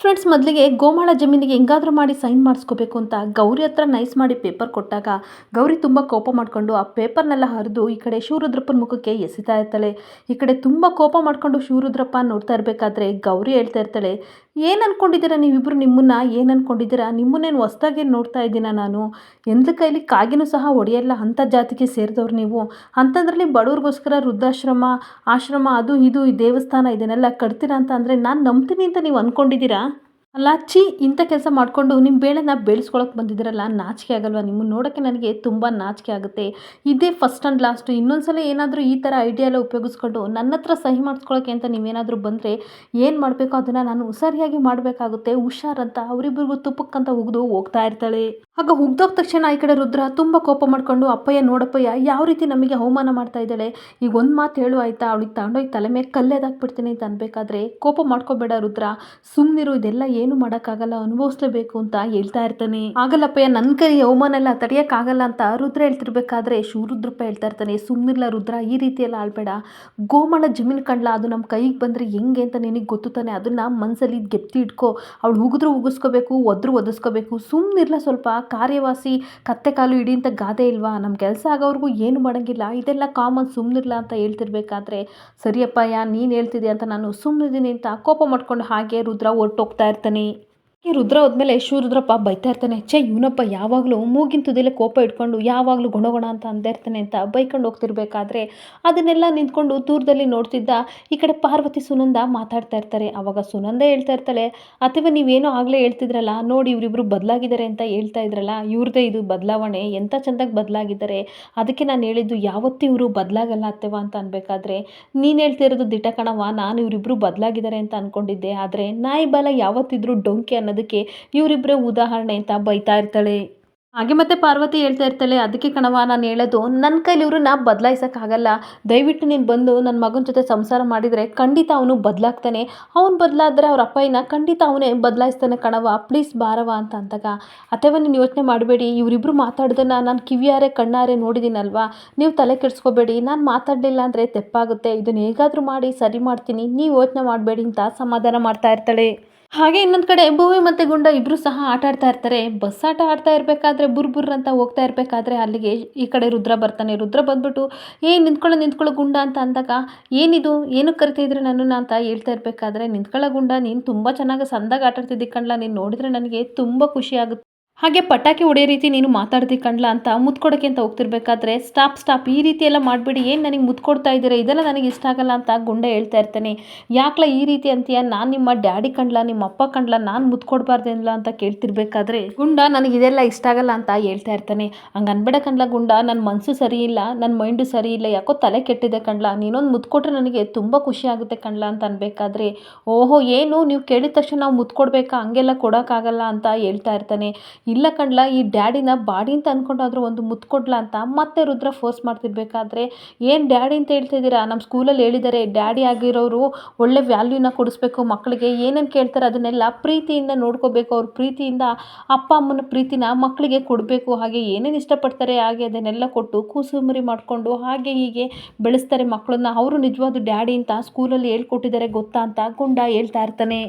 Friends, ಮೊದಲಿಗೆ ಗೋಮಾಳ ಜಮೀನಿಗೆ ಹೆಂಗಾದರೂ ಮಾಡಿ ಸೈನ್ ಮಾಡಿಸ್ಕೋಬೇಕು ಅಂತ ಗೌರಿ ಹತ್ರ ನೈಸ್ ಮಾಡಿ ಪೇಪರ್ ಕೊಟ್ಟಾಗ ಗೌರಿ ತುಂಬ ಕೋಪ ಮಾಡಿಕೊಂಡು ಆ ಪೇಪರ್ನೆಲ್ಲ ಹರಿದು ಈ ಕಡೆ ಶಿವರುದ್ರಪ್ಪನ ಮುಖಕ್ಕೆ ಎಸಿತಾ ಇರ್ತಾಳೆ. ಈ ಕಡೆ ತುಂಬ ಕೋಪ ಮಾಡಿಕೊಂಡು ಶಿವರುದ್ರಪ್ಪ ನೋಡ್ತಾ ಇರಬೇಕಾದ್ರೆ ಗೌರಿ ಹೇಳ್ತಾ ಇರ್ತಾಳೆ, ಏನು ಅಂದ್ಕೊಂಡಿದ್ದೀರಾ ನೀವಿಬ್ಬರು ನಿಮ್ಮನ್ನ? ಏನು ಅಂದ್ಕೊಂಡಿದ್ದೀರಾ ನಿಮ್ಮನ್ನೇನು ಹೊಸ್ದಾಗಿ ನೋಡ್ತಾ ಇದ್ದೀನ ನಾನು? ಎಂದ ಕೈಲಿ ಕಾಗಿನೂ ಸಹ ಒಡೆಯಲ್ಲ ಅಂಥ ಜಾತಿಗೆ ಸೇರಿದವ್ರು ನೀವು. ಅಂಥದ್ರಲ್ಲಿ ಬಡವ್ರಿಗೋಸ್ಕರ ವೃದ್ಧಾಶ್ರಮ, ಆಶ್ರಮ, ಅದು ಇದು ಈ ದೇವಸ್ಥಾನ ಇದನ್ನೆಲ್ಲ ಕಟ್ತೀರಾ ಅಂತ ಅಂದರೆ ನಾನು ನಂಬ್ತೀನಿ ಅಂತ ನೀವು ಅಂದ್ಕೊಂಡಿದ್ದೀರಾ ಅಲ್ಲ, ಛೀ, ಇಂಥ ಕೆಲಸ ಮಾಡಿಕೊಂಡು ನಿಮ್ಮ ಬೇಳೆನ ಬೆಳೆಸ್ಕೊಳಕ್ಕೆ ಬಂದಿದ್ದೀರಲ್ಲ, ನಾಚಿಕೆ ಆಗಲ್ವಾ? ನಿಮ್ಮನ್ನು ನೋಡೋಕ್ಕೆ ನನಗೆ ತುಂಬ ನಾಚಿಕೆ ಆಗುತ್ತೆ. ಇದೇ ಫಸ್ಟ್ ಆ್ಯಂಡ್ ಲಾಸ್ಟು ಇನ್ನೊಂದ್ಸಲ ಏನಾದರೂ ಈ ಥರ ಐಡಿಯಾ ಎಲ್ಲ ಉಪಯೋಗಿಸ್ಕೊಂಡು ನನ್ನ ಹತ್ರ ಸಹಿ ಮಾಡಿಸ್ಕೊಳ್ಳೋಕ್ಕೆ ಅಂತ ನೀವೇನಾದರೂ ಬಂದರೆ ಏನು ಮಾಡಬೇಕು? ಅದನ್ನು ನಾನು ಸರಿಯಾಗಿ ಮಾಡಬೇಕಾಗುತ್ತೆ. ಹುಷಾರಂತ ಅವರಿಬ್ಬರಿಗೂ ತುಪ್ಪಕ್ಕಂತ ಉಗಿದು ಹೋಗ್ತಾ ಇರ್ತಾಳೆ. ಆಗ ಉಗ್ದೋಗ ತಕ್ಷಣ ಈ ಕಡೆ ರುದ್ರ ತುಂಬ ಕೋಪ ಮಾಡಿಕೊಂಡು, ಅಪ್ಪಯ್ಯ, ನೋಡಪ್ಪಯ್ಯ, ಯಾವ ರೀತಿ ನಮಗೆ ಅವಮಾನ ಮಾಡ್ತಾ ಇದ್ದಾಳೆ? ಈಗ ಒಂದು ಮಾತು ಹೇಳು ಆಯಿತಾ? ಅವಳಿಗೆ ತಗೊಂಡೋಗಿ ತಲೆ ಮೇಲೆ ಕಲ್ಲೆದಾಕ್ಬಿಡ್ತೀನಿ ಅಂತ ಅನ್ಬೇಕಾದ್ರೆ ಕೋಪ ಮಾಡ್ಕೋಬೇಡ ರುದ್ರ. ಸುಮ್ಮನಿರು ಇದೆಲ್ಲ ಮಾಡೋಕ್ಕಾಗಲ್ಲ, ಅನುಭವಿಸ್ಲೇಬೇಕು ಅಂತ ಹೇಳ್ತಾ ಇರ್ತಾನೆ. ಆಗಲ್ಲಪ್ಪಯ್ಯ ನನ್ನ ಕೈ ಅವಮಾನ ಎಲ್ಲ ತಡೆಯೋಕ್ಕಾಗಲ್ಲ ಅಂತ ರುದ್ರ ಹೇಳ್ತಿರ್ಬೇಕಾದ್ರೆ ಶಿವರುದ್ರಪ್ಪ ಹೇಳ್ತಾ ಇರ್ತಾನೆ ಸುಮ್ಮನಿರ್ಲ ರುದ್ರ, ಈ ರೀತಿ ಎಲ್ಲ ಆಳ್ಬೇಡ. ಗೋಮಾಳ ಜಮೀನು ಕಂಡ್ಲ ಅದು ನಮ್ಮ ಕೈಗೆ ಬಂದರೆ ಹೆಂಗೆ ಅಂತ ನಿನಗೆ ಗೊತ್ತು ತಾನೆ, ಅದನ್ನ ಮನಸ್ಸಲ್ಲಿ ಗೆಪ್ತಿ ಇಟ್ಕೋ. ಅವಳು ಉಗಿದ್ರು ಉಗಿಸ್ಕೋಬೇಕು, ಒದ್ರು ಒದಿಸ್ಕೋಬೇಕು ಸುಮ್ಮನಿರ್ಲ ಸ್ವಲ್ಪ, ಕಾರ್ಯವಾಸಿ, ಕತ್ತೆ ಕಾಲು ಹಿಡಿ ಅಂತ ಗಾದೆ ಇಲ್ವಾ? ನಮ್ಮ ಕೆಲಸ ಆಗೋವ್ರಿಗೂ ಏನು ಮಾಡೋಂಗಿಲ್ಲ, ಇದೆಲ್ಲ ಕಾಮನ್ ಸುಮ್ಮನಿರ್ಲ ಅಂತ ಹೇಳ್ತಿರ್ಬೇಕಾದ್ರೆ. ಸರಿಯಪ್ಪ ಯಾ ನೀನು ಹೇಳ್ತಿದ್ದೆ ಅಂತ ನಾನು ಸುಮ್ಮನಿದ್ದೀನಿ ಅಂತ ಕೋಪ ಮಾಡ್ಕೊಂಡು ಹಾಗೆ ರುದ್ರ ಹೊರಟೋಗ್ತಾ ಇರ್ತಾನೆ. కానీ ಈ ರುದ್ರ ಹೋದ್ಮೇಲೆ ಶಿವರುದ್ರಪ್ಪ ಬೈತಾ ಇರ್ತಾನೆ, ಛೇ, ಇವನಪ್ಪ ಯಾವಾಗಲೂ ಮೂಗಿನ ತುದಿಲೆ ಕೋಪ ಇಟ್ಕೊಂಡು ಯಾವಾಗಲೂ ಗುಣಗುಣ ಅಂತ ಅಂದೇ ಇರ್ತಾನೆ ಅಂತ ಬೈಕೊಂಡು ಹೋಗ್ತಿರ್ಬೇಕಾದ್ರೆ ಅದನ್ನೆಲ್ಲ ನಿಂತ್ಕೊಂಡು ದೂರದಲ್ಲಿ ನೋಡ್ತಿದ್ದ ಈ ಕಡೆ ಪಾರ್ವತಿ ಸುನಂದ ಮಾತಾಡ್ತಾ ಇರ್ತಾರೆ. ಆವಾಗ ಸುನಂದ ಹೇಳ್ತಾ ಇರ್ತಾಳೆ ಅಥವಾ ನೀವೇನೋ ಆಗಲೇ ಹೇಳ್ತಿದ್ರಲ್ಲ, ನೋಡಿ ಇವರಿಬ್ಬರು ಬದಲಾಗಿದ್ದಾರೆ ಅಂತ ಹೇಳ್ತಾ ಇದ್ರಲ್ಲ, ಇವ್ರದೇ ಇದು ಬದಲಾವಣೆ ಎಂಥ ಚೆಂದಾಗಿ ಬದಲಾಗಿದ್ದಾರೆ, ಅದಕ್ಕೆ ನಾನು ಹೇಳಿದ್ದು ಯಾವತ್ತೂ ಇವರು ಬದಲಾಗಲ್ಲ ಅತ್ತೆವ ಅಂತ ಅನ್ಬೇಕಾದ್ರೆ, ನೀನು ಹೇಳ್ತಿರೋದು ದಿಟ ಕಣವ ನಾನು ಇವರಿಬ್ಬರು ಬದಲಾಗಿದ್ದಾರೆ ಅಂತ ಅಂದ್ಕೊಂಡಿದ್ದೆ ಆದರೆ ನಾಯಿ ಬಾಲ ಯಾವತ್ತಿದ್ರು ಡೊಂಕಿ ಅನ್ನೋದಕ್ಕೆ ಇವರಿಬ್ಬರ ಉದಾಹರಣೆ ಅಂತ ಬೈತಾ ಇರ್ತಾಳೆ. ಹಾಗೆ ಮತ್ತೆ ಪಾರ್ವತಿ ಹೇಳ್ತಾ ಇರ್ತಾಳೆ, ಅದಕ್ಕೆ ಕಣವ ನಾನು ಹೇಳೋದು ನನ್ನ ಕೈಲಿ ಇವ್ರನ್ನ ಬದಲಾಯಿಸೋಕ್ಕಾಗಲ್ಲ. ದಯವಿಟ್ಟು ನೀನು ಬಂದು ನನ್ನ ಮಗನ ಜೊತೆ ಸಂಸಾರ ಮಾಡಿದರೆ ಖಂಡಿತ ಅವನು ಬದಲಾಗ್ತಾನೆ. ಅವನು ಬದಲಾದ್ರೆ ಅವ್ರ ಅಪ್ಪಯ್ಯನ ಖಂಡಿತ ಅವನೇ ಬದಲಾಯಿಸ್ತಾನೆ ಕಣವ ಪ್ಲೀಸ್ ಬಾರವ ಅಂತ ಅಂದಾಗ ಅಥವಾ ನೀನು ಯೋಚನೆ ಮಾಡಬೇಡಿ. ಇವರಿಬ್ಬರು ಮಾತಾಡೋದನ್ನು ನಾನು ಕಿವಿಯಾರೆ, ಕಣ್ಣಾರೆ ನೋಡಿದ್ದೀನಲ್ವಾ ನೀವು ತಲೆ ಕೆಡಿಸ್ಕೋಬೇಡಿ. ನಾನು ಮಾತಾಡಲಿಲ್ಲ ಅಂದರೆ ತೆಪ್ಪಾಗುತ್ತೆ. ಇದನ್ನು ಹೇಗಾದರೂ ಮಾಡಿ, ಸರಿ ಮಾಡ್ತೀನಿ. ನೀವು ಯೋಚನೆ ಮಾಡಬೇಡಿ ಅಂತ ಸಮಾಧಾನ ಮಾಡ್ತಾ ಇರ್ತಾಳೆ. ಹಾಗೆ ಇನ್ನೊಂದು ಕಡೆ ಭೂಮಿ ಮತ್ತು ಗುಂಡ ಇಬ್ಬರು ಸಹ ಆಟ ಆಡ್ತಾ ಇರ್ತಾರೆ. ಬಸ್ ಆಟ ಆಡ್ತಾ ಇರಬೇಕಾದ್ರೆ ಬುರ್ ಬುರ್ ಅಂತ ಹೋಗ್ತಾ ಇರಬೇಕಾದ್ರೆ ಅಲ್ಲಿಗೆ ಈ ಕಡೆ ರುದ್ರ ಬರ್ತಾನೆ. ರುದ್ರ ಬಂದ್ಬಿಟ್ಟು, ಏ, ನಿಂತ್ಕೊಳ್ಳೋ ನಿಂತ್ಕೊಳ್ಳೋ ಗುಂಡ ಅಂತ ಅಂದಾಗ, ಏನಿದು? ಏನಕ್ಕೆ ಕರಿತಿದ್ರೆ ನಾನು ಅಂತ ಹೇಳ್ತಾ ಇರಬೇಕಾದ್ರೆ, ನಿಂತ್ಕೊಳ್ಳೋ ಗುಂಡ, ನೀನು ತುಂಬ ಚೆನ್ನಾಗಿ ಸಂದಾಗ ಆಟ ಆಡ್ತಿದ್ದಿ ಕಣ್ಲ. ನೀನು ನೋಡಿದ್ರೆ ನನಗೆ ತುಂಬ ಖುಷಿ ಆಗುತ್ತೆ. ಹಾಗೆ ಪಟಾಕಿ ಹೊಡೆಯೋ ರೀತಿ ನೀನು ಮಾತಾಡ್ತಿ ಕಣ್ಲ ಅಂತ ಮುತ್ಕೊಡೋಕ್ಕೆ ಅಂತ ಹೋಗ್ತಿರ್ಬೇಕಾದ್ರೆ ಸ್ಟಾಪ್ ಸ್ಟಾಪ್ ಈ ರೀತಿ ಎಲ್ಲ ಮಾಡಬೇಡಿ, ಏನು ನನಗೆ ಮುತ್ಕೊಡ್ತಾ ಇದ್ದೀರಾ? ಇದೆಲ್ಲ ನನಗೆ ಇಷ್ಟ ಆಗಲ್ಲ ಅಂತ ಗುಂಡ ಹೇಳ್ತಾ ಇರ್ತಾನೆ. ಯಾಕ್ಲ ಈ ರೀತಿ ಅಂತೀಯ? ನಾನು ನಿಮ್ಮ ಡ್ಯಾಡಿ ಕಂಡ್ಲ ನಿಮ್ಮ ಅಪ್ಪ ಕಂಡ್ಲ ನಾನು ಮುತ್ಕೊಡ್ಬಾರ್ದೇನಿಲ್ಲ ಅಂತ ಕೇಳ್ತಿರ್ಬೇಕಾದ್ರೆ ಗುಂಡ ನನಗೆ ಇದೆಲ್ಲ ಇಷ್ಟ ಆಗಲ್ಲ ಅಂತ ಹೇಳ್ತಾ ಇರ್ತಾನೆ. ಹಂಗೆ ಅನ್ಬೇಡ ಕಣ್ಲ ಗುಂಡ ನನ್ನ ಮನಸ್ಸು ಸರಿ ಇಲ್ಲ ನನ್ನ ಮೈಂಡು ಸರಿ ಇಲ್ಲ, ಯಾಕೋ ತಲೆ ಕೆಟ್ಟಿದೆ ಕಣ್ಲ. ನೀನೊಂದು ಮುತ್ಕೊಟ್ರೆ ನನಗೆ ತುಂಬ ಖುಷಿ ಆಗುತ್ತೆ ಕಣ್ಲ ಅಂತ ಅನ್ಬೇಕಾದ್ರೆ. ಓಹೋ, ಏನು? ನೀವು ಕೇಳಿದ ತಕ್ಷಣ ನಾವು ಮುತ್ಕೊಡ್ಬೇಕಾ? ಹಂಗೆಲ್ಲ ಕೊಡೋಕ್ಕಾಗಲ್ಲ ಅಂತ ಹೇಳ್ತಾ ಇರ್ತಾನೆ. ಇಲ್ಲ ಕಣ್ಲ, ಈ ಡ್ಯಾಡಿನ ಬಾಡಿ ಅಂತ ಅಂದ್ಕೊಂಡಾದ್ರೂ ಒಂದು ಮುತ್ತು ಅಂತ ಮತ್ತೆ ರುದ್ರ ಫೋರ್ಸ್ ಮಾಡ್ತಿರ್ಬೇಕಾದ್ರೆ ಏನು ಡ್ಯಾಡಿ ಅಂತ ಹೇಳ್ತಿದ್ದೀರಾ? ನಮ್ಮ ಸ್ಕೂಲಲ್ಲಿ ಹೇಳಿದ್ದಾರೆ ಡ್ಯಾಡಿ ಆಗಿರೋರು ಒಳ್ಳೆ ವ್ಯಾಲ್ಯೂನ ಕೊಡಿಸ್ಬೇಕು ಮಕ್ಕಳಿಗೆ ಏನೇನು ಕೇಳ್ತಾರೆ ಅದನ್ನೆಲ್ಲ ಪ್ರೀತಿಯಿಂದ ನೋಡ್ಕೋಬೇಕು. ಅವ್ರ ಪ್ರೀತಿಯಿಂದ ಅಪ್ಪ ಅಮ್ಮನ ಪ್ರೀತಿನ ಮಕ್ಕಳಿಗೆ ಕೊಡಬೇಕು. ಹಾಗೆ ಏನೇನು ಇಷ್ಟಪಡ್ತಾರೆ ಹಾಗೆ ಅದನ್ನೆಲ್ಲ ಕೊಟ್ಟು ಕೂಸುಮರಿ ಮಾಡಿಕೊಂಡು ಹಾಗೆ ಹೀಗೆ ಬೆಳೆಸ್ತಾರೆ ಮಕ್ಕಳನ್ನ ಅವರು ನಿಜವಾದ ಡ್ಯಾಡಿ ಅಂತ ಸ್ಕೂಲಲ್ಲಿ ಹೇಳ್ಕೊಟ್ಟಿದ್ದಾರೆ ಗೊತ್ತಾ ಅಂತ ಗುಂಡ ಹೇಳ್ತಾ ಇರ್ತಾನೆ.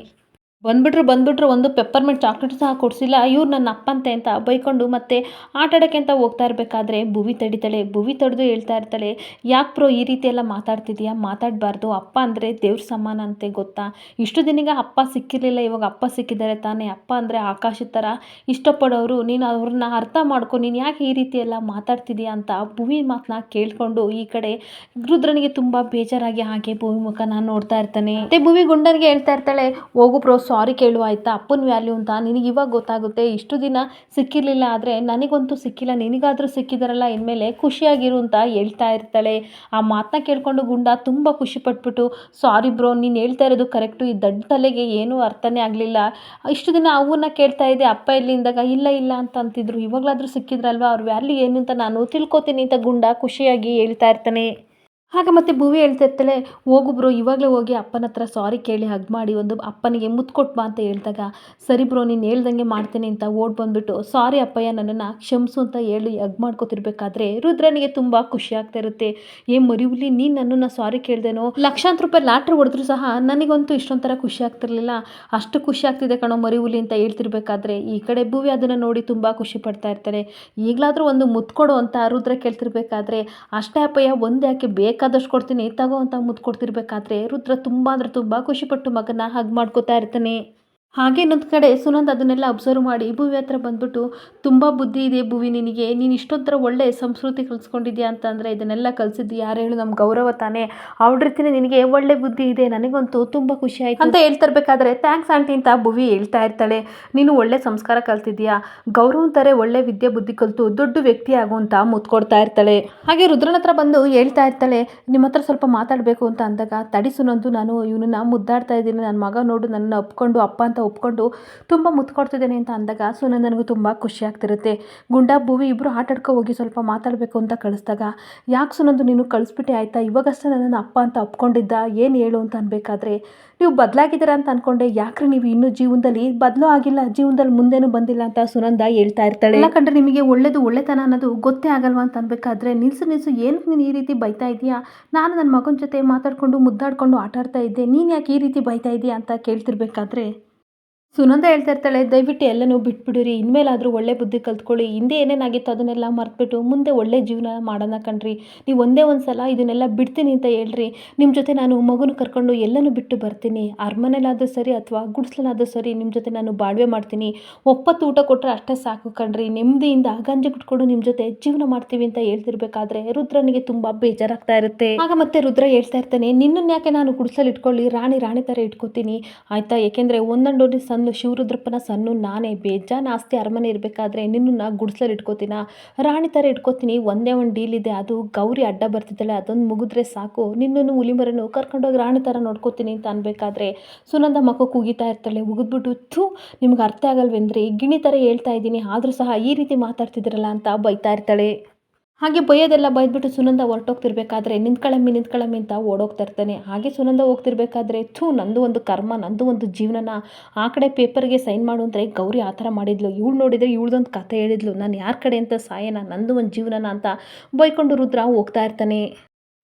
ಬಂದ್ಬಿಟ್ರು ಬಂದ್ಬಿಟ್ರು ಒಂದು ಪೆಪ್ಪರ್ಮೆಂಟ್ ಚಾಕ್ಲೇಟ್ ಸಹ ಕೊಡಿಸಿಲ್ಲ. ಇವ್ರು ನನ್ನ ಅಪ್ಪಂತೆ ಅಂತ ಬೈಕೊಂಡು ಮತ್ತೆ ಆಟಾಡೋಕ್ಕೆ ಅಂತ ಹೋಗ್ತಾ ಇರಬೇಕಾದ್ರೆ ಭುವಿ ತಡಿತಾಳೆ, ಭುವಿ ತಡೆದು ಹೇಳ್ತಾ ಇರ್ತಾಳೆ, ಯಾಕೆ ಪ್ರೋ ಈ ರೀತಿ ಎಲ್ಲ ಮಾತಾಡ್ತಿದ್ಯಾ? ಮಾತಾಡಬಾರ್ದು. ಅಪ್ಪ ಅಂದರೆ ದೇವ್ರ ಸಮಾನ ಅಂತೆ ಗೊತ್ತಾ? ಇಷ್ಟು ದಿನಗ ಅಪ್ಪ ಸಿಕ್ಕಿರಲಿಲ್ಲ, ಇವಾಗ ಅಪ್ಪ ಸಿಕ್ಕಿದ್ದಾರೆ ತಾನೇ. ಅಪ್ಪ ಅಂದರೆ ಆಕಾಶದ ಥರ. ಇಷ್ಟಪಡೋರು, ನೀನು ಅವ್ರನ್ನ ಅರ್ಥ ಮಾಡ್ಕೊ, ನೀನು ಯಾಕೆ ಈ ರೀತಿ ಎಲ್ಲ ಮಾತಾಡ್ತಿದ್ಯಾ ಅಂತ ಭುವಿ ಮಾತನ್ನ ಕೇಳಿಕೊಂಡು ಈ ಕಡೆ ರುದ್ರನಿಗೆ ತುಂಬ ಬೇಜಾರಾಗಿ, ಹಾಗೆ ಭೂವಿ ಮುಖ ನೋಡ್ತಾ ಇರ್ತಾನೆ. ಮತ್ತೆ ಭುವಿ ಗುಂಡನಿಗೆ ಹೇಳ್ತಾ ಇರ್ತಾಳೆ, ಹೋಗು ಪ್ರೋ ಸಾರಿ ಕೇಳುವ ಆಯಿತಾ? ಅಪ್ಪನ ವ್ಯಾಲ್ಯೂ ಅಂತ ನಿನಗೆ ಇವಾಗ ಗೊತ್ತಾಗುತ್ತೆ. ಇಷ್ಟು ದಿನ ಸಿಕ್ಕಿರಲಿಲ್ಲ ಆದರೆ ನನಗಂತೂ ಸಿಕ್ಕಿಲ್ಲ. ನಿನಗಾದರೂ ಸಿಕ್ಕಿದಾರಲ್ಲ, ಇನ್ಮೇಲೆ ಖುಷಿಯಾಗಿರು ಅಂತ ಹೇಳ್ತಾ ಇರ್ತಾಳೆ. ಆ ಮಾತನ್ನ ಕೇಳಿಕೊಂಡು ಗುಂಡ ತುಂಬ ಖುಷಿ ಪಟ್ಬಿಟ್ಟು, ಸಾರಿ ಬ್ರೋ, ನೀನು ಹೇಳ್ತಾ ಇರೋದು ಕರೆಕ್ಟು. ಈ ದಡ್ಡ ತಲೆಗೆ ಏನೂ ಅರ್ಥನೇ ಆಗಲಿಲ್ಲ. ಇಷ್ಟು ದಿನ ಅವನ್ನ ಕೇಳ್ತಾ ಇದ್ದೆ. ಅಪ್ಪ ಇಲ್ಲಿಂದಾಗ ಇಲ್ಲ ಇಲ್ಲ ಅಂತ ಅಂತಿದ್ರು. ಇವಾಗಲಾದರೂ ಸಿಕ್ಕಿದ್ರಲ್ವ? ಅವ್ರ ವ್ಯಾಲ್ಯೂ ಏನು ಅಂತ ನಾನು ತಿಳ್ಕೊತೀನಿ ಅಂತ ಗುಂಡ ಖುಷಿಯಾಗಿ ಹೇಳ್ತಾ ಇರ್ತಾನೆ. ಆಗ ಮತ್ತೆ ಭುವಿ ಹೇಳ್ತಿರ್ತಾಳೆ, ಹೋಗು ಬ್ರೋ, ಇವಾಗಲೇ ಹೋಗಿ ಅಪ್ಪನ ಹತ್ರ ಸಾರಿ ಕೇಳಿ ಹಗ್ ಮಾಡಿ, ಒಂದು ಅಪ್ಪನಿಗೆ ಮುತ್ತು ಬಾ ಅಂತ ಹೇಳಿದಾಗ, ಸರಿ ಬ್ರೋ, ನೀನು ಹೇಳ್ದಂಗೆ ಮಾಡ್ತೀನಿ ಅಂತ ಓಡ್ ಬಂದ್ಬಿಟ್ಟು, ಸಾರಿ ಅಪ್ಪಯ್ಯ, ನನ್ನನ್ನು ಕ್ಷಮಿಸು ಅಂತ ಹೇಳಿ ಹಗ್ ಮಾಡ್ಕೊತಿರ್ಬೇಕಾದ್ರೆ, ರುದ್ರನಿಗೆ ತುಂಬ ಖುಷಿ ಆಗ್ತಾ ಇರುತ್ತೆ. ಏ ಮರಿವುಲಿ ನೀನು ನನ್ನನ್ನು ಸಾರಿ ಕೇಳ್ದೇನೋ? ಲಕ್ಷಾಂತರ ರೂಪಾಯಿ ಲಾಟ್ರಿ ಹೊಡೆದ್ರು ಸಹ ನನಗಂತೂ ಇಷ್ಟೊಂಥರ ಖುಷಿ ಆಗ್ತಿರ್ಲಿಲ್ಲ. ಅಷ್ಟು ಖುಷಿ ಆಗ್ತಿದೆ ಕಣೋ ಮರಿವುಲಿ ಅಂತ ಹೇಳ್ತಿರ್ಬೇಕಾದ್ರೆ, ಈ ಕಡೆ ಭುವಿ ಅದನ್ನು ನೋಡಿ ತುಂಬ ಖುಷಿ ಪಡ್ತಾ ಇರ್ತಾರೆ ಈಗಲಾದರೂ ಒಂದು ಮುತ್ಕೊಡು ಅಂತ ರುದ್ರ ಕೇಳ್ತಿರ್ಬೇಕಾದ್ರೆ, ಅಷ್ಟೇ ಅಪ್ಪಯ್ಯ ಒಂದು ಯಾಕೆ ಬೇಕಾದಷ್ಟು ಕೊಡ್ತೀನಿ. ತಗೋ ಅಂತ ಮುದ್ದು ಕೊಡ್ತಿರ್ಬೇಕಾದ್ರೆ ರುದ್ರ ತುಂಬ ಅಂದರೆ ತುಂಬ ಖುಷಿಪಟ್ಟು ಮಗನ ಹಗ್ ಮಾಡ್ಕೋತಾ ಇರ್ತಾನೆ. ಹಾಗೆ ಇನ್ನೊಂದು ಕಡೆ ಸುನಂದ್ ಅದನ್ನೆಲ್ಲ ಅಬ್ಸರ್ವ್ ಮಾಡಿ ಭುವಿ ಹತ್ರ ಬಂದ್ಬಿಟ್ಟು ತುಂಬ ಬುದ್ಧಿ ಇದೆ ಭುವಿ ನಿನಗೆ, ನೀನು ಇಷ್ಟೊಂಥರ ಒಳ್ಳೆ ಸಂಸ್ಕೃತಿ ಕಲಿಸ್ಕೊಂಡಿದ್ಯಾ ಅಂತಂದರೆ ಇದನ್ನೆಲ್ಲ ಕಲಿಸಿದ್ದು, ಯಾರು ಹೇಳು ನಮ್ಮ ಗೌರವ ತಾನೇ ರೀತಿನೇ ನಿನಗೆ ಒಳ್ಳೆ ಬುದ್ಧಿ ಇದೆ, ನನಗಂತೂ ತುಂಬ ಖುಷಿ ಆಯಿತು. ಅಂತ ಹೇಳ್ತಿರ್ಬೇಕಾದ್ರೆ ಥ್ಯಾಂಕ್ಸ್ ಆಂಟಿ ಅಂತ ಭುವಿ ಹೇಳ್ತಾ ಇರ್ತಾಳೆ. ನೀನು ಒಳ್ಳೆ ಸಂಸ್ಕಾರ ಕಲ್ತಿದ್ಯಾ ಗೌರವ ಅಂತಾರೆ ಒಳ್ಳೆ ವಿದ್ಯೆ ಬುದ್ಧಿ ಕಲಿತು ದೊಡ್ಡ ವ್ಯಕ್ತಿ ಆಗು ಅಂತ ಮುತ್ತು ಇರ್ತಾಳೆ. ಹಾಗೆ ರುದ್ರನ ಹತ್ರ ಬಂದು ಹೇಳ್ತಾ ಇರ್ತಾಳೆ, ನಿಮ್ಮ ಹತ್ರ ಸ್ವಲ್ಪ ಮಾತಾಡಬೇಕು ಅಂತ ಅಂದಾಗ ತಡಿಸು ನಾನು ಇವನನ್ನ ಮುದ್ದಾಡ್ತಾ ಇದ್ದೀನಿ ನನ್ನ ಮಗ ನೋಡು ನನ್ನ ಅಪ್ಕೊಂಡು ಅಪ್ಪ ಅಂತ ಒಪ್ಕೊಂಡು ತುಂಬ ಮುತ್ಕೊಡ್ತಿದ್ದೇನೆ ಅಂತ ಅಂದಾಗ ಸುನಂದ್ ನನಗೂ ತುಂಬ ಖುಷಿ ಆಗ್ತಿರುತ್ತೆ. ಗುಂಡ, ಭೂವಿ ಇಬ್ಬರು ಆಟಾಡ್ಕೊ ಹೋಗಿ ಸ್ವಲ್ಪ ಮಾತಾಡಬೇಕು ಅಂತ ಕಳಿಸ್ದಾಗ, ಯಾಕೆ ಸುನಂದು ನೀನು ಕಳಿಸ್ಬಿಟ್ಟೆ ಆಯಿತಾ? ಇವಾಗಷ್ಟೇ ನನ್ನನ್ನು ಅಪ್ಪ ಅಂತ ಒಪ್ಕೊಂಡಿದ್ದ? ಏನು ಹೇಳು ಅಂತ ಅನ್ಬೇಕಾದ್ರೆ, ನೀವು ಬದಲಾಗಿದ್ದೀರಾ ಅಂತ ಅನ್ಕೊಂಡೆ. ಯಾಕ್ರಿ ನೀವು ಇನ್ನೂ ಜೀವನದಲ್ಲಿ ಬದಲು ಆಗಿಲ್ಲ? ಜೀವನದಲ್ಲಿ ಮುಂದೇನು ಬಂದಿಲ್ಲ ಅಂತ ಸುನಂದ ಹೇಳ್ತಾ ಇರ್ತಾಳೆ. ಇಲ್ಲ ಕಂಡ್ರೆ ನಿಮಗೆ ಒಳ್ಳೇದು ಒಳ್ಳೆತನ ಅನ್ನೋದು ಗೊತ್ತೇ ಆಗಲ್ವಾ ಅಂತ ಅನ್ಬೇಕಾದ್ರೆ, ನಿಲ್ಸು ನಿಲ್ಸು. ಏನು ನೀನು ಈ ರೀತಿ ಬೈತಾ ಇದೀಯಾ ನಾನು ನನ್ನ ಮಗನ ಜೊತೆ ಮಾತಾಡ್ಕೊಂಡು, ಮುದ್ದಾಡ್ಕೊಂಡು ಆಟಾಡ್ತಾ ಇದ್ದೆ. ನೀನು ಯಾಕೆ ಈ ರೀತಿ ಬೈತಾ ಇದೀಯಾ ಅಂತ ಕೇಳ್ತಿರ್ಬೇಕಾದ್ರೆ ಸುನಂದ ಹೇಳ್ತಾ ಇರ್ತಾಳೆ, ದಯವಿಟ್ಟು ಎಲ್ಲನೂ ಬಿಟ್ಬಿಡಿರಿ. ಇನ್ಮೇಲಾದರೂ ಒಳ್ಳೆ ಬುದ್ಧಿ ಕಲ್ತ್ಕೊಳ್ಳಿ. ಹಿಂದೆ ಏನೇನಾಗಿತ್ತು ಅದನ್ನೆಲ್ಲ ಮರ್ತ್ಬಿಟ್ಟು ಮುಂದೆ ಒಳ್ಳೆ ಜೀವನ ಮಾಡೋಣ ಕಣ್ರಿ. ನೀವು ಒಂದೇ ಒಂದು ಸಲ ಇದನ್ನೆಲ್ಲ ಬಿಡ್ತೀನಿ ಅಂತ ಹೇಳ್ರಿ. ನಿಮ್ಮ ಜೊತೆ ನಾನು ಮಗುನ ಕರ್ಕೊಂಡು ಎಲ್ಲನೂ ಬಿಟ್ಟು ಬರ್ತೀನಿ. ಅರಮನೆಲಾದರೂ ಸರಿ ಅಥವಾ ಗುಡ್ಸ್ಲನಾದರೂ ಸರಿ ನಿಮ್ಮ ಜೊತೆ ನಾನು ಬಾಳ್ವೆ ಮಾಡ್ತೀನಿ. ಒಪ್ಪತ್ತು ಊಟ ಕೊಟ್ಟರೆ ಅಷ್ಟೇ ಸಾಕು ಕಣ್ರಿ. ನೆಮ್ಮದಿಯಿಂದ ಗಂಜಿ ಕುಟ್ಕೊಂಡು ನಿಮ್ಮ ಜೊತೆ ಜೀವನ ಮಾಡ್ತೀವಿ ಅಂತ ಹೇಳ್ತಿರ್ಬೇಕಾದ್ರೆ ರುದ್ರನಿಗೆ ತುಂಬ ಬೇಜಾರಾಗ್ತಾ ಇರುತ್ತೆ. ಆಗ ಮತ್ತೆ ರುದ್ರ ಹೇಳ್ತಾ ಇರ್ತಾನೆ, ನಿನ್ನನ್ನು ಯಾಕೆ ನಾನು ಗುಡ್ಸಲ್ಲಿ ಇಟ್ಕೊಳ್ಳಿ? ರಾಣಿ ರಾಣಿ ಥರ ಇಟ್ಕೋತೀನಿ. ಆಯಿತಾ? ಏಕೆಂದರೆ ಒಂದೊಂದು ಸಣ್ಣ ಶಿವರುದ್ರಪ್ಪನ ಸಣ್ಣ ನಾನೇ ಬೇಜಾನ್ ಆಸ್ತಿ ಅರಮನೆ ಇರಬೇಕಾದ್ರೆ ನಿನ್ನನ್ನು ಗುಡಿಸಲು ಇಟ್ಕೋತೀನ? ರಾಣಿ ಥರ ಇಟ್ಕೋತೀನಿ, ಒಂದೇ ಒಂದು ಡೀಲ್ ಇದೆ, ಅದು ಗೌರಿ ಅಡ್ಡ ಬರ್ತಿದ್ದಾಳೆ, ಅದೊಂದು ಮುಗಿದ್ರೆ ಸಾಕು. ನಿನ್ನನ್ನು ಹುಲಿಮರನ್ನು ಕರ್ಕೊಂಡೋಗಿ ರಾಣಿ ಥರ ನೋಡ್ಕೋತೀನಿ ಅಂತ ಅನ್ಬೇಕಾದ್ರೆ ಸುನಂದ ಮಕ್ಕ ಕೂಗಿತಾ ಇರ್ತಾಳೆ. ಉಗಿದ್ಬಿಟ್ಟು ಥೂ, ನಿಮ್ಗೆ ಅರ್ಥ ಆಗಲ್ವೇಂದ್ರೆ, ಗಿಣಿ ಥರ ಹೇಳ್ತಾ ಇದ್ದೀನಿ, ಆದರೂ ಸಹ ಈ ರೀತಿ ಮಾತಾಡ್ತಿದ್ದೀರಲ್ಲ ಅಂತ ಬೈತಾ ಇರ್ತಾಳೆ. ಹಾಗೆ ಬೈಯೋದೆಲ್ಲ ಬೈದ್ಬಿಟ್ಟು ಸುನಂದ ಹೊರಟೋಗ್ತಿರ್ಬೇಕಾದ್ರೆ ನಿಂತ್ಕೊಳ್ಳಮ್ಮಿ ನಿಂತ್ಕೊಳ್ಳಮ್ಮಿ ಅಂತ ಓಡೋಗ್ತಾ ಇರ್ತಾನೆ. ಹಾಗೆ ಸುನಂದ ಹೋಗ್ತಿರ್ಬೇಕಾದ್ರೆ ಥೂ, ನಂದು ಒಂದು ಕರ್ಮ, ನಂದು ಒಂದು ಜೀವನನ ಆ ಕಡೆ ಪೇಪರ್ಗೆ ಸೈನ್ ಮಾಡು ಅಂದರೆ ಗೌರಿ ಆ ಥರ ಮಾಡಿದ್ಲು. ಇವಳು ನೋಡಿದರೆ ಇವಳ್ದೊಂದು ಕತೆ ಹೇಳಿದ್ಲು. ನಾನು ಯಾರ ಕಡೆ ಅಂತ ಸಾಯನ, ನಂದು ಒಂದು ಜೀವನನ ಅಂತ ಬೈಕೊಂಡು ರುದ್ರ ಹೋಗ್ತಾ ಇರ್ತಾನೆ.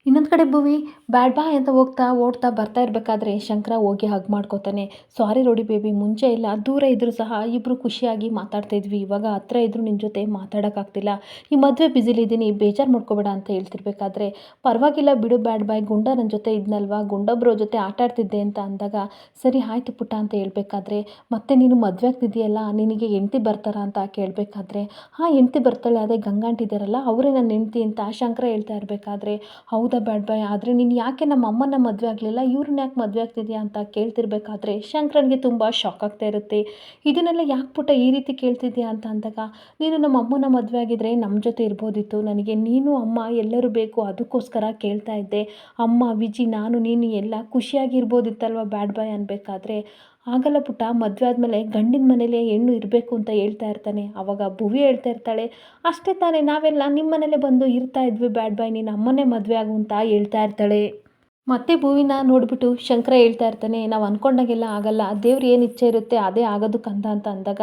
ಇನ್ನೊಂದು ಕಡೆ ಭುವಿ, ಬ್ಯಾಡ್ ಬಾಯ್ ಅಂತ ಹೋಗ್ತಾ ಓಡ್ತಾ ಬರ್ತಾ ಇರಬೇಕಾದ್ರೆ ಶಂಕರ ಹೋಗಿ ಹಗ್ ಮಾಡ್ಕೋತಾನೆ. ಸಾರಿ ರೋಡಿ ಬೇಬಿ ಮುಂಚೆ ಇಲ್ಲ, ದೂರ ಇದ್ದರೂ ಸಹ ಇಬ್ಬರು ಖುಷಿಯಾಗಿ ಮಾತಾಡ್ತಾ ಇದ್ವಿ. ಇವಾಗ ಹತ್ರ ಇದ್ದರೂ ನಿನ್ನ ಜೊತೆ ಮಾತಾಡೋಕ್ಕಾಗ್ತಿಲ್ಲ ಈ ಮದುವೆ ಬ್ಯುಸಿಲಿದ್ದೀನಿ ಬೇಜಾರು ಮಾಡ್ಕೋಬೇಡ ಅಂತ ಹೇಳ್ತಿರ್ಬೇಕಾದ್ರೆ, ಪರವಾಗಿಲ್ಲ ಬಿಡು ಬ್ಯಾಡ್ ಬಾಯ್ ಗುಂಡ ನನ್ನ ಜೊತೆ ಇದ್ನಲ್ವಾ? ಗುಂಡೊಬ್ಬರ ಜೊತೆ ಆಟ ಆಡ್ತಿದ್ದೆ ಅಂತ ಅಂದಾಗ, ಸರಿ ಆಯಿತು ಪುಟ್ಟ ಅಂತ ಹೇಳ್ಬೇಕಾದ್ರೆ, ಮತ್ತೆ ನೀನು ಮದುವೆ ಆಗ್ತಿದೆಯಲ್ಲ, ನಿನಗೆ ಹೆಂಡ್ತಿ ಬರ್ತಾರ ಅಂತ ಕೇಳಬೇಕಾದ್ರೆ, ಹಾಂ, ಹೆಂಡ್ತಿ ಬರ್ತಾಳೆ, ಅದೇ ಗಂಗಾಂಟಿದ್ದಾರಲ್ಲ ಅವರೇ ನನ್ನ ಹೆಂಡ್ತಿ ಅಂತ ಶಂಕರ ಹೇಳ್ತಾ ಇರಬೇಕಾದ್ರೆ, ಹೌದಾ ಬ್ಯಾಡ್ ಬಾಯ್? ಆದರೆ ನೀನು ಯಾಕೆ ನಮ್ಮ ಅಮ್ಮನ ಮದುವೆ ಆಗಲಿಲ್ಲ? ಇವ್ರನ್ನ ಯಾಕೆ ಮದುವೆ ಆಗ್ತಿದ್ಯಾ ಅಂತ ಕೇಳ್ತಿರ್ಬೇಕಾದ್ರೆ ಶಂಕರನ್ಗೆ ತುಂಬ ಶಾಕ್ ಆಗ್ತಾ ಇರುತ್ತೆ. ಇದನ್ನೆಲ್ಲ ಯಾಕೆ ಪುಟ್ಟ ಈ ರೀತಿ ಕೇಳ್ತಿದ್ಯಾ ಅಂತ ಅಂದಾಗ, ನೀನು ನಮ್ಮ ಅಮ್ಮನ ಮದುವೆ ಆಗಿದ್ರೆ ನಮ್ಮ ಜೊತೆ ಇರ್ಬೋದಿತ್ತು. ನನಗೆ ನೀನು, ಅಮ್ಮ ಎಲ್ಲರೂ ಬೇಕು. ಅದಕ್ಕೋಸ್ಕರ ಕೇಳ್ತಾ ಇದ್ದೆ. ಅಮ್ಮ, ವಿಜಿ, ನಾನು, ನೀನು ಎಲ್ಲ ಖುಷಿಯಾಗಿ ಇರ್ಬೋದಿತ್ತಲ್ವ ಬ್ಯಾಡ್ ಬಾಯ್ ಅನ್ಬೇಕಾದ್ರೆ? ಆಗಲ್ಲ ಪುಟ್ಟ, ಮದುವೆ ಆದಮೇಲೆ ಗಂಡಿನ ಮನೇಲೆ ಹೆಣ್ಣು ಇರಬೇಕು ಅಂತ ಹೇಳ್ತಾ ಇರ್ತಾನೆ. ಆವಾಗ ಭುವಿ ಹೇಳ್ತಾ ಇರ್ತಾಳೆ. ಅಷ್ಟೇ ತಾನೇ, ನಾವೆಲ್ಲ ನಿಮ್ಮ ಮನೇಲೆ ಬಂದು ಇರ್ತಾ ಇದ್ವಿ, ಬ್ಯಾಡ್ ಬಾಯ್ ನೀನು ಅಮ್ಮನೇ ಮದುವೆ ಆಗು ಅಂತ ಹೇಳ್ತಾ ಇರ್ತಾಳೆ. ಮತ್ತೆ ಭೂವಿನ ನೋಡಿಬಿಟ್ಟು ಶಂಕರ ಹೇಳ್ತಾ ಇರ್ತಾನೆ, ನಾವು ಅಂದ್ಕೊಂಡಾಗೆಲ್ಲ ಆಗಲ್ಲ, ದೇವ್ರು ಏನು ಇಚ್ಛೆ ಇರುತ್ತೆ ಅದೇ ಆಗೋದು ಅಂತ ಅಂದಾಗ,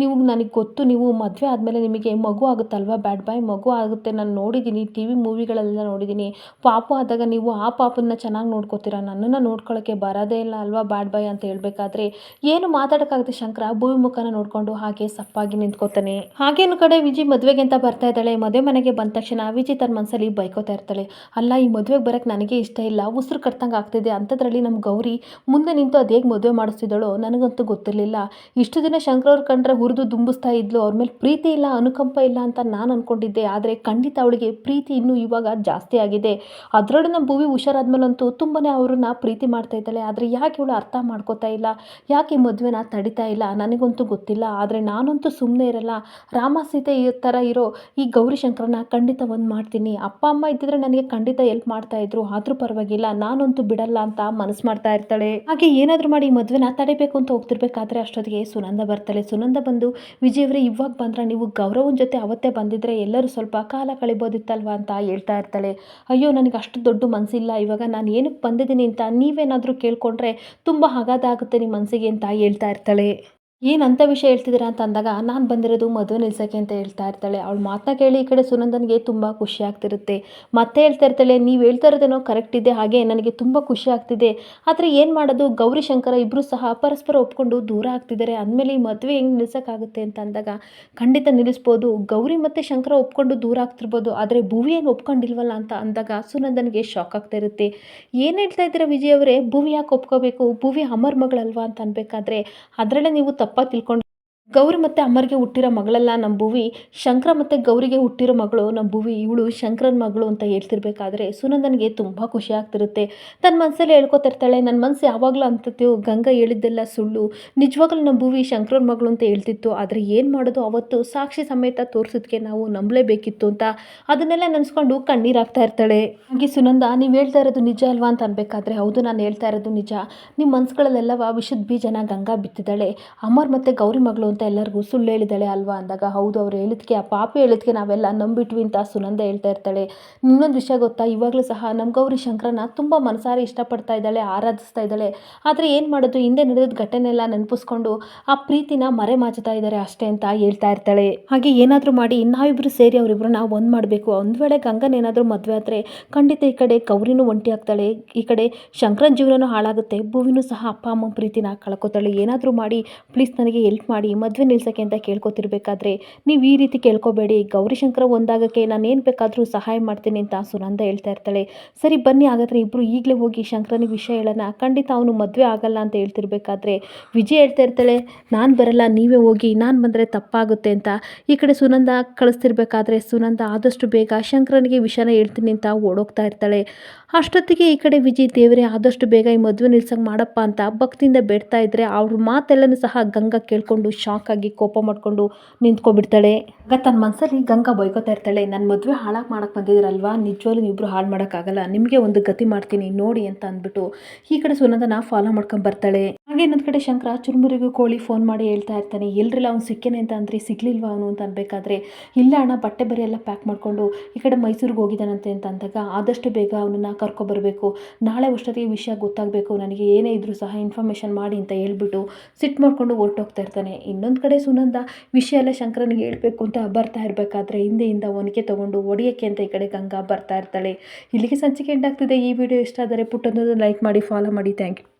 ನೀವು ನನಗೆ ಗೊತ್ತು, ನೀವು ಮದುವೆ ಆದಮೇಲೆ ನಿಮಗೆ ಮಗು ಆಗುತ್ತಲ್ವ, ಬ್ಯಾಡ್ ಬಾಯ್ ಮಗು ಆಗುತ್ತೆ, ನಾನು ನೋಡಿದ್ದೀನಿ ಟಿ ವಿ ಮೂವಿಗಳೆಲ್ಲ ನೋಡಿದ್ದೀನಿ ಪಾಪು ಆದಾಗ ನೀವು ಆ ಪಾಪನ್ನ ಚೆನ್ನಾಗಿ ನೋಡ್ಕೋತೀರಾ, ನನ್ನನ್ನು ನೋಡ್ಕೊಳ್ಳೋಕ್ಕೆ ಬರೋದೇ ಇಲ್ಲ ಅಲ್ವಾ, ಬ್ಯಾಡ್ ಬಾಯ್ ಅಂತ ಹೇಳಬೇಕಾದ್ರೆ, ಏನು ಮಾತಾಡೋಕ್ಕಾಗುತ್ತೆ ಶಂಕರ ಭೂವಿ ಮುಖನ ನೋಡಿಕೊಂಡು ಹಾಗೆ ಸಪ್ಪಾಗಿ ನಿಂತ್ಕೋತಾನೆ. ಹಾಗೇನು ಕಡೆ ವಿಜಿ ಮದುವೆಗೆ ಅಂತ ಬರ್ತಾ ಇದ್ದಾಳೆ, ಮದುವೆ ಮನೆಗೆ ಬಂದ ತಕ್ಷಣ ವಿಜಿ ತನ್ನ ಮನಸ್ಸಲ್ಲಿ ಬೈಕೋತಾ ಇರ್ತಾಳೆ, ಅಲ್ಲ ಈ ಮದುವೆಗೆ ಬರೋಕ್ಕೆ ನನಗೆ ಇಷ್ಟ ಇಲ್ಲ ಉಸಿರು ಕಟ್ಟಂಗೆ ಆಗ್ತಿದೆ. ಅಂಥದ್ರಲ್ಲಿ ನಮ್ಮ ಗೌರಿ ಮುಂದೆ ನಿಂತು ಅದು ಹೇಗೆ ಮದುವೆ ಮಾಡಿಸ್ತಿದ್ದಾಳೋ ನನಗಂತೂ ಗೊತ್ತಿರಲಿಲ್ಲ. ಇಷ್ಟು ದಿನ ಶಂಕರವ್ರ ಕಂಡ್ರೆ ಹುರಿದು ದುಂಬಿಸ್ತಾ ಇದ್ಲು. ಅವ್ರ ಮೇಲೆ ಪ್ರೀತಿ ಇಲ್ಲ, ಅನುಕಂಪ ಇಲ್ಲ ಅಂತ ನಾನು ಅಂದ್ಕೊಂಡಿದ್ದೆ ಆದರೆ ಖಂಡಿತ ಅವಳಿಗೆ ಪ್ರೀತಿ ಇನ್ನೂ ಇವಾಗ ಜಾಸ್ತಿ ಆಗಿದೆ. ಅದರಲ್ಲೂ ನಮ್ಮ ಭೂವಿ ಹುಷಾರಾದ್ಮೇಲಂತೂ ತುಂಬಾ ಅವ್ರನ್ನ ಪ್ರೀತಿ ಮಾಡ್ತಾ ಇದ್ದಾಳೆ. ಆದರೆ ಯಾಕೆ ಇವಳು ಅರ್ಥ ಮಾಡ್ಕೋತಾ ಇಲ್ಲ? ಯಾಕೆ ಈ ಮದುವೆನ ತಡಿತಾ ಇಲ್ಲ? ನನಗಂತೂ ಗೊತ್ತಿಲ್ಲ. ಆದರೆ ನಾನಂತೂ ಸುಮ್ಮನೆ ಇರಲ್ಲ. ರಾಮ ಸೀತೆ ಈ ಥರ ಇರೋ ಈ ಗೌರಿ ಶಂಕರನ ಖಂಡಿತ ಒಂದು ಮಾಡ್ತೀನಿ. ಅಪ್ಪ, ಅಮ್ಮ ಇದ್ದಿದ್ರೆ ನನಗೆ ಖಂಡಿತ ಎಲ್ಪ್ ಮಾಡ್ತಾಯಿದ್ರು ಆದರೂ ಪರವಾಗಿಲ್ಲ. ನಾನಂತೂ ಬಿಡಲ್ಲ ಅಂತ ಮನಸ್ಸು ಮಾಡ್ತಾ ಇರ್ತಾಳೆ. ಹಾಗೆ ಏನಾದರೂ ಮಾಡಿ ಮದುವೆನ ತಡಿಬೇಕು ಅಂತ ಹೋಗ್ತಿರ್ಬೇಕಾದ್ರೆ ಅಷ್ಟೊತ್ತಿಗೆ ಸುನಂದ ಬರ್ತಾಳೆ. ಸುನಂದ ಬಂದು, ವಿಜಯವ್ರೆ, ಇವಾಗ ಬಂದ್ರೆ ನೀವು? ಗೌರವನ ಜೊತೆ ಅವತ್ತೇ ಬಂದಿದ್ರೆ ಎಲ್ಲರೂ ಸ್ವಲ್ಪ ಕಾಲ ಕಳಿಬೋದಿತ್ತಲ್ವಾ ಅಂತ ಹೇಳ್ತಾ ಇರ್ತಾಳೆ. ಅಯ್ಯೋ, ನನಗೆ ಅಷ್ಟು ದೊಡ್ಡ ಮನಸ್ಸಿಲ್ಲ. ಇವಾಗ ನಾನು ಏನಕ್ಕೆ ಬಂದಿದ್ದೀನಿ ಅಂತ ನೀವೇನಾದರೂ ಕೇಳ್ಕೊಂಡ್ರೆ ತುಂಬ ಹಗಾದಾಗುತ್ತೆ ನಿಮ್ಮ ಮನಸ್ಸಿಗೆ ಅಂತ ಹೇಳ್ತಾ ಇರ್ತಾಳೆ. ಏನಂತ ವಿಷಯ ಹೇಳ್ತಿದ್ದೀರಾ ಅಂತ ಅಂದಾಗ, ನಾನು ಬಂದಿರೋದು ಮದುವೆ ನಿಲ್ಸೋಕ್ಕೆ ಅಂತ ಹೇಳ್ತಾ ಇರ್ತಾಳೆ. ಅವಳು ಮಾತನ್ನ ಕೇಳಿ ಈ ಕಡೆ ಸುನಂದನ್ಗೆ ತುಂಬ ಖುಷಿ ಆಗ್ತಿರುತ್ತೆ. ಮತ್ತೆ ಹೇಳ್ತಾ ಇರ್ತಾಳೆ, ನೀವು ಹೇಳ್ತಾ ಇರೋದೇನೋ ಕರೆಕ್ಟ್ ಇದೆ, ಹಾಗೆ ನನಗೆ ತುಂಬ ಖುಷಿ ಆಗ್ತಿದೆ. ಆದರೆ ಏನು ಮಾಡೋದು? ಗೌರಿ ಶಂಕರ ಇಬ್ಬರು ಸಹ ಪರಸ್ಪರ ಒಪ್ಕೊಂಡು ದೂರ ಆಗ್ತಿದ್ದಾರೆ. ಅಂದಮೇಲೆ ಈ ಮದುವೆ ಹೆಂಗೆ ನಿಲ್ಸೋಕ್ಕಾಗುತ್ತೆ ಅಂತ ಅಂದಾಗ, ಖಂಡಿತ ನಿಲ್ಲಿಸ್ಬೋದು. ಗೌರಿ ಮತ್ತು ಶಂಕರ ಒಪ್ಕೊಂಡು ದೂರ ಆಗ್ತಿರ್ಬೋದು. ಆದರೆ ಭುವಿ ಏನು ಒಪ್ಕೊಂಡಿಲ್ವಲ್ಲ ಅಂತ ಅಂದಾಗ ಸುನಂದನ್ಗೆ ಶಾಕ್ ಆಗ್ತಾ ಇರುತ್ತೆ. ಏನು ಹೇಳ್ತಾ ಇದ್ದೀರಾ ವಿಜಯ್ ಅವರೇ? ಭುವಿ ಯಾಕೆ ಒಪ್ಕೋಬೇಕು? ಭುವಿ ಅಮರ್ ಮಗಳಲ್ವಾ ಅಂತ ಅನ್ಬೇಕಾದ್ರೆ, ಅದರಲ್ಲೇ ನೀವು ತಪ್ಪಾಗಿ ತಿಳ್ಕೊಂಡು ಗೌರಿ ಮತ್ತು ಅಮ್ಮರಿಗೆ ಹುಟ್ಟಿರೋ ಮಗಳಲ್ಲ ನಮ್ಮ ಭುವಿ, ಶಂಕರ ಮತ್ತು ಗೌರಿಗೆ ಹುಟ್ಟಿರೋ ಮಗಳು ನಮ್ಮ ಭುವಿ, ಇವಳು ಶಂಕರನ ಮಗಳು ಅಂತ ಹೇಳ್ತಿರ್ಬೇಕಾದ್ರೆ ಸುನಂದನಿಗೆ ತುಂಬ ಖುಷಿ ಆಗ್ತಿರುತ್ತೆ. ತನ್ನ ಮನಸ್ಸಲ್ಲಿ ಹೇಳ್ಕೊತಿರ್ತಾಳೆ ನನ್ನ ಮನಸ್ಸು ಯಾವಾಗಲೂ ಅಂತಿತ್ತು ಗಂಗಾ ಹೇಳಿದ್ದೆಲ್ಲ ಸುಳ್ಳು. ನಿಜವಾಗ್ಲೂ ನಮ್ಮ ಭುವಿ ಶಂಕರನ ಮಗಳು ಅಂತ ಹೇಳ್ತಿತ್ತು. ಆದರೆ ಏನು ಮಾಡೋದು, ಅವತ್ತು ಸಾಕ್ಷಿ ಸಮೇತ ತೋರಿಸಿದ್ಕೆ ನಾವು ನಂಬಲೇಬೇಕಿತ್ತು ಅಂತ ಅದನ್ನೆಲ್ಲ ನೆನೆಸ್ಕೊಂಡು ಕಣ್ಣೀರು ಹಾಕ್ತಾ ಇರ್ತಾಳೆ. ಹಾಗೆ ಸುನಂದ, ನೀವು ಹೇಳ್ತಾ ಇರೋದು ನಿಜ ಅಲ್ವಾ ಅಂತ ಅನ್ಬೇಕಾದ್ರೆ ಹೌದು, ನಾನು ಹೇಳ್ತಾ ಇರೋದು ನಿಜ. ನಿಮ್ಮ ಮನಸ್ಸುಗಳಲ್ಲೆಲ್ಲವ ವಿಷದ ಬೀಜನ ಗಂಗಾ ಬಿತ್ತಿದ್ದಾಳೆ. ಅಮರ್ ಮತ್ತು ಗೌರಿ ಮಗಳು ಅಂತ ಎಲ್ಲರಿಗೂ ಸುಳ್ಳು ಹೇಳಿದಾಳೆ ಅಲ್ವಾ ಅಂದಾಗ, ಹೌದು, ಅವ್ರು ಹೇಳಿದ್ಕೆ ಆ ಪಾಪ ಹೇಳಿದ್ಕೆ ನಾವೆಲ್ಲ ನಂಬಿಟ್ವಿ ಅಂತ ಸುನಂದ ಹೇಳ್ತಾ ಇರ್ತಾಳೆ. ಇನ್ನೊಂದು ವಿಷಯ ಗೊತ್ತಾ? ಇವಾಗಲೂ ಸಹ ನಮ್ಮ ಗೌರಿ ಶಂಕರನ ತುಂಬ ಮನಸಾರಿ ಇಷ್ಟಪಡ್ತಾ ಇದ್ದಾಳೆ, ಆರಾಧಿಸ್ತಾ ಇದ್ದಾಳೆ. ಆದರೆ ಏನು ಮಾಡೋದು? ಹಿಂದೆ ನಡೆದ ಘಟನೆಲ್ಲ ನೆನಪಿಸ್ಕೊಂಡು ಆ ಪ್ರೀತಿನ ಮರೆ ಮಾಚುತ್ತಾ ಇದ್ದಾರೆ ಅಷ್ಟೇ ಅಂತ ಹೇಳ್ತಾ ಇರ್ತಾಳೆ. ಹಾಗೆ ಏನಾದರೂ ಮಾಡಿ ನಾವಿಬ್ಬರು ಸೇರಿ ಅವರಿಬ್ಬರನ್ನ ಒಂದು ಮಾಡಬೇಕು. ಒಂದು ವೇಳೆ ಗಂಗನ ಏನಾದರೂ ಮದುವೆ ಆದರೆ ಖಂಡಿತ ಈ ಕಡೆ ಗೌರಿನೂ ಒಂಟಿ ಆಗ್ತಾಳೆ. ಈ ಕಡೆ ಶಂಕರನ ಜೀವನನೂ ಹಾಳಾಗುತ್ತೆ. ಭೂವಿನೂ ಸಹ ಅಪ್ಪ, ಅಮ್ಮ ಪ್ರೀತಿನ ಕಳ್ಕೊತಾಳೆ. ಏನಾದರೂ ಮಾಡಿ ಪ್ಲೀಸ್ ನನಗೆ ಹೆಲ್ಪ್ ಮಾಡಿ. ಮದುವೆ ನಿಲ್ಸೋಕ್ಕೆ ಅಂತ ಕೇಳ್ಕೊತಿರ್ಬೇಕಾದ್ರೆ ನೀವು ಈ ರೀತಿ ಕೇಳ್ಕೊಬೇಡಿ. ಗೌರಿಶಂಕರ ಒಂದಾಗಕ್ಕೆ ನಾನು ಏನು ಬೇಕಾದರೂ ಸಹಾಯ ಮಾಡ್ತೀನಿ ಅಂತ ಸುನಂದ ಹೇಳ್ತಾ ಇರ್ತಾಳೆ. ಸರಿ, ಬನ್ನಿ ಹಾಗಾದರೆ ಇಬ್ಬರು ಈಗಲೇ ಹೋಗಿ ಶಂಕರನಿಗೆ ವಿಷಯ ಹೇಳೋಣ. ಖಂಡಿತ ಅವನು ಮದುವೆ ಆಗಲ್ಲ ಅಂತ ಹೇಳ್ತಿರ್ಬೇಕಾದ್ರೆ ವಿಜಯ್ ಹೇಳ್ತಾ ಇರ್ತಾಳೆ, ನಾನು ಬರಲ್ಲ, ನೀವೇ ಹೋಗಿ, ನಾನು ಬಂದರೆ ತಪ್ಪಾಗುತ್ತೆ ಅಂತ. ಈ ಕಡೆ ಸುನಂದ ಕಳಿಸ್ತಿರ್ಬೇಕಾದ್ರೆ ಸುನಂದ ಆದಷ್ಟು ಬೇಗ ಶಂಕರನಿಗೆ ವಿಷಯನ ಹೇಳ್ತೀನಿ ಅಂತ ಓಡೋಗ್ತಾ ಇರ್ತಾಳೆ. ಅಷ್ಟೊತ್ತಿಗೆ ಈ ಕಡೆ ವಿಜಯ್ ದೇವರೇ ಆದಷ್ಟು ಬೇಗ ಈ ಮದುವೆ ನಿಲ್ಸಂಗೆ ಮಾಡಪ್ಪ ಅಂತ ಭಕ್ತಿಯಿಂದ ಬೇಡ್ತಾ ಇದ್ರೆ ಅವ್ರ ಮಾತೆಲ್ಲನೂ ಸಹ ಗಂಗಾ ಕೇಳಿಕೊಂಡು ಶಾಕ್ ಆಗಿ ಕೋಪ ಮಾಡಿಕೊಂಡು ನಿಂತ್ಕೊಬಿಡ್ತಾಳೆ. ಆಗ ತನ್ನ ಮನಸ್ಸಲ್ಲಿ ಗಂಗಾ ಬೈಕೋತಾ ಇರ್ತಾಳೆ. ನನ್ನ ಮದುವೆ ಹಾಳಾಗಿ ಮಾಡಕ್ಕೆ ಬಂದಿದ್ರಲ್ವಾ? ನಿಜವಾಗ್ಲೂ ನೀವಿಬ್ರು ಹಾಳು ಮಾಡೋಕ್ಕಾಗಲ್ಲ. ನಿಮಗೆ ಒಂದು ಗತಿ ಮಾಡ್ತೀನಿ, ನೋಡಿ ಅಂತ ಅಂದ್ಬಿಟ್ಟು ಈ ಕಡೆ ಸುನಂದನ ಫಾಲೋ ಮಾಡ್ಕೊಂಡು ಬರ್ತಾಳೆ. ಹಾಗೆ ಇನ್ನೊಂದು ಕಡೆ ಶಂಕರ ಚುರುಮುರಿಗೂ ಕೋಳಿ ಫೋನ್ ಮಾಡಿ ಹೇಳ್ತಾ ಇರ್ತಾನೆ. ಎಲ್ರಿಲ್ಲ, ಅವ್ನು ಸಿಕ್ಕೇನೆ ಅಂತ ಅಂದರೆ, ಸಿಗ್ಲಿಲ್ವಾ ಅವನು ಅಂತ ಅನ್ಬೇಕಾದ್ರೆ? ಇಲ್ಲ ಅಣ್ಣ, ಬಟ್ಟೆ ಬರೆಯೆಲ್ಲ ಪ್ಯಾಕ್ ಮಾಡಿಕೊಂಡು ಈ ಕಡೆ ಮೈಸೂರಿಗೆ ಹೋಗಿದ್ದಾನಂತೆ ಅಂತ ಅಂದಾಗ ಆದಷ್ಟು ಬೇಗ ಅವನನ್ನು ಕರ್ಕೊಬರ್ಬೇಕು. ನಾಳೆ ಅಷ್ಟೊತ್ತಿಗೆ ವಿಷಯ ಗೊತ್ತಾಗಬೇಕು. ನನಗೆ ಏನೇ ಇದ್ದರೂ ಸಹ ಇನ್ಫಾರ್ಮೇಷನ್ ಮಾಡಿ ಅಂತ ಹೇಳ್ಬಿಟ್ಟು ಸಿಟ್ಟು ಮಾಡಿಕೊಂಡು ಹೊರಟೋಗ್ತಾ ಇರ್ತಾನೆ. ಇನ್ನೊಂದು ಕಡೆ ಸುನಂದ, ವಿಷಯ ಎಲ್ಲ ಶಂಕರನಿಗೆ ಹೇಳಬೇಕು ಅಂತ ಬರ್ತಾ ಇರಬೇಕಾದ್ರೆ ಹಿಂದೆಯಿಂದ ಒನಕೆ ತೊಗೊಂಡು ಒಡೆಯೋಕ್ಕೆ ಅಂತ ಈ ಕಡೆ ಗಂಗಾ ಬರ್ತಾ ಇರ್ತಾಳೆ. ಇಲ್ಲಿಗೆ ಸಂಚಿಕೆ ಎಂಟಾಗ್ತಿದೆ ಈ ವಿಡಿಯೋ ಇಷ್ಟ ಆದರೆ ಪುಟ್ಟೊಂದು ಲೈಕ್ ಮಾಡಿ ಫಾಲೋ ಮಾಡಿ. Thank you